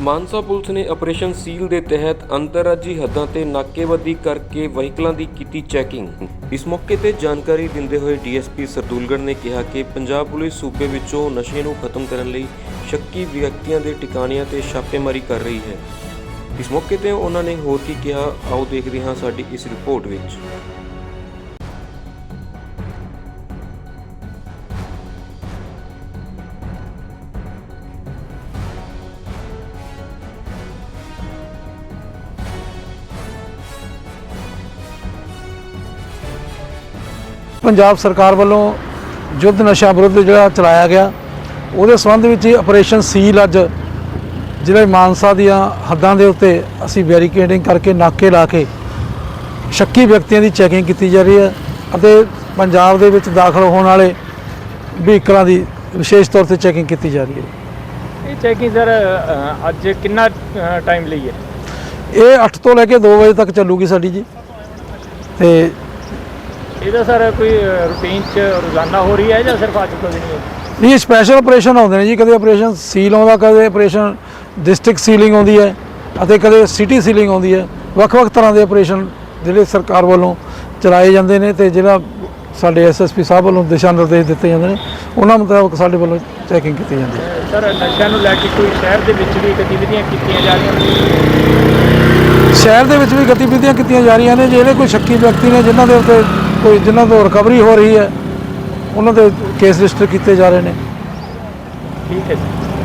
Mansa police ਨੇ operation seal ਦੇ ਤਹਿਤ ਅੰਤਰਰਾਜੀ ਹੱਦਾਂ ਤੇ ਨਾਕੇਬੰਦੀ ਕਰਕੇ ਵਹੀਕਲਾਂ ਦੀ ਕੀਤੀ ਚੈਕਿੰਗ। ਇਸ ਮੌਕੇ ਤੇ ਜਾਣਕਾਰੀ ਦਿੰਦੇ ਹੋਏ ਡੀਐਸਪੀ ਸਰਦੂਲਗੜ੍ਹ ਨੇ ਕਿਹਾ ਕਿ ਪੰਜਾਬ ਪੁਲਿਸ ਸੂਬੇ ਵਿੱਚੋਂ ਨਸ਼ੇ ਨੂੰ ਖਤਮ ਕਰਨ ਲਈ ਸ਼ੱਕੀ ਵਿਅਕਤੀਆਂ ਦੇ ਟਿਕਾਣਿਆਂ ਤੇ ਛਾਪੇਮਾਰੀ ਕਰ ਰਹੀ ਹੈ। ਇਸ ਮੌਕੇ ਤੇ ਉਹਨਾਂ ਨੇ ਹੋਰ ਕੀ ਕਿਹਾ, ਆਓ ਦੇਖਦੇ ਹਾਂ ਸਾਡੀ ਇਸ ਰਿਪੋਰਟ ਵਿੱਚ। ਪੰਜਾਬ ਸਰਕਾਰ ਵੱਲੋਂ ਯੁੱਧ ਨਸ਼ਾ ਵਿਰੁੱਧ ਜਿਹੜਾ ਚਲਾਇਆ ਗਿਆ ਉਹਦੇ ਸੰਬੰਧ ਵਿੱਚ ਹੀ ਆਪਰੇਸ਼ਨ ਸੀਲ ਅੱਜ ਜ਼ਿਲ੍ਹੇ ਮਾਨਸਾ ਦੀਆਂ ਹੱਦਾਂ ਦੇ ਉੱਤੇ ਅਸੀਂ ਬੈਰੀਕੇਡਿੰਗ ਕਰਕੇ ਨਾਕੇ ਲਾ ਕੇ ਸ਼ੱਕੀ ਵਿਅਕਤੀਆਂ ਦੀ ਚੈਕਿੰਗ ਕੀਤੀ ਜਾ ਰਹੀ ਹੈ ਅਤੇ ਪੰਜਾਬ ਦੇ ਵਿੱਚ ਦਾਖਲ ਹੋਣ ਵਾਲੇ ਵਹੀਕਲਾਂ ਦੀ ਵਿਸ਼ੇਸ਼ ਤੌਰ ਤੇ ਚੈਕਿੰਗ ਕੀਤੀ ਜਾ ਰਹੀ ਹੈ। ਇਹ ਚੈਕਿੰਗ ਸਰ ਅੱਜ ਕਿੰਨਾ ਟਾਈਮ ਲਈ ਹੈ? ਇਹ 8 ਤੋਂ ਲੈ ਕੇ 2 ਵਜੇ ਤੱਕ ਚੱਲੂਗੀ ਸਾਡੀ ਜੀ। ਤੇ ਇਹਦਾ ਸਰ ਕੋਈ ਰੂਟੀਨ ਚ ਰੋਜ਼ਾਨਾ ਹੋ ਰਹੀ ਹੈ ਜਾਂ ਸਿਰਫ ਅੱਜ ਤੋਂ ਦਿਨੀ ਹੈ ਨਹੀਂ ਸਪੈਸ਼ਲ ਆਪਰੇਸ਼ਨ ਆਉਂਦੇ ਨੇ ਜੀ। ਕਦੇ ਆਪਰੇਸ਼ਨ ਸੀਲ ਆਉਂਦਾ ਕਦੇ ਆਪਰੇਸ਼ਨ ਡਿਸਟ੍ਰਿਕਟ ਸੀਲਿੰਗ ਆਉਂਦੀ ਹੈ ਅਤੇ ਕਦੇ ਸਿਟੀ ਸੀਲਿੰਗ ਆਉਂਦੀ ਹੈ। ਵੱਖ-ਵੱਖ ਤਰ੍ਹਾਂ ਦੇ ਆਪਰੇਸ਼ਨ ਜਿਹੜੇ ਸਰਕਾਰ ਵੱਲੋਂ ਚਲਾਏ ਜਾਂਦੇ ਨੇ ਤੇ ਜਿਹੜਾ ਸਾਡੇ ਐਸਐਸਪੀ ਸਾਹਿਬ ਵੱਲੋਂ ਦਿਸ਼ਾ ਨਿਰਦੇਸ਼ ਦਿੱਤੇ ਜਾਂਦੇ ਨੇ ਉਹਨਾਂ ਮੁਤਾਬਕ ਸਾਡੇ ਵੱਲੋਂ ਚੈਕਿੰਗ ਕੀਤੀ ਜਾਂਦੀ ਹੈ। ਸਰ ਨਸ਼ਿਆਂ ਨੂੰ ਲੈ ਕੇ ਕੋਈ ਸ਼ਹਿਰ ਦੇ ਵਿੱਚ ਵੀ ਗਤੀਵਿਧੀਆਂ ਕੀਤੀਆਂ ਜਾ ਰਹੀਆਂ ਨੇ? ਸ਼ਹਿਰ ਦੇ ਵਿੱਚ ਵੀ ਗਤੀਵਿਧੀਆਂ ਕੀਤੀਆਂ ਜਾ ਰਹੀਆਂ ਨੇ ਜਿਹੜੇ ਕੋਈ ਸ਼ੱਕੀ ਵਿਅਕਤੀ ਨੇ ਜਿਨ੍ਹਾਂ ਦੇ ਉੱਤੇ ਕੋਈ ਜਿਨ੍ਹਾਂ ਤੋਂ ਰਿਕਵਰੀ ਹੋ ਰਹੀ ਹੈ, ਉਹਨਾਂ ਦੇ ਕੇਸ ਰਜਿਸਟਰ ਕੀਤੇ ਜਾ ਰਹੇ ਨੇ। ਠੀਕ ਹੈ ਜੀ।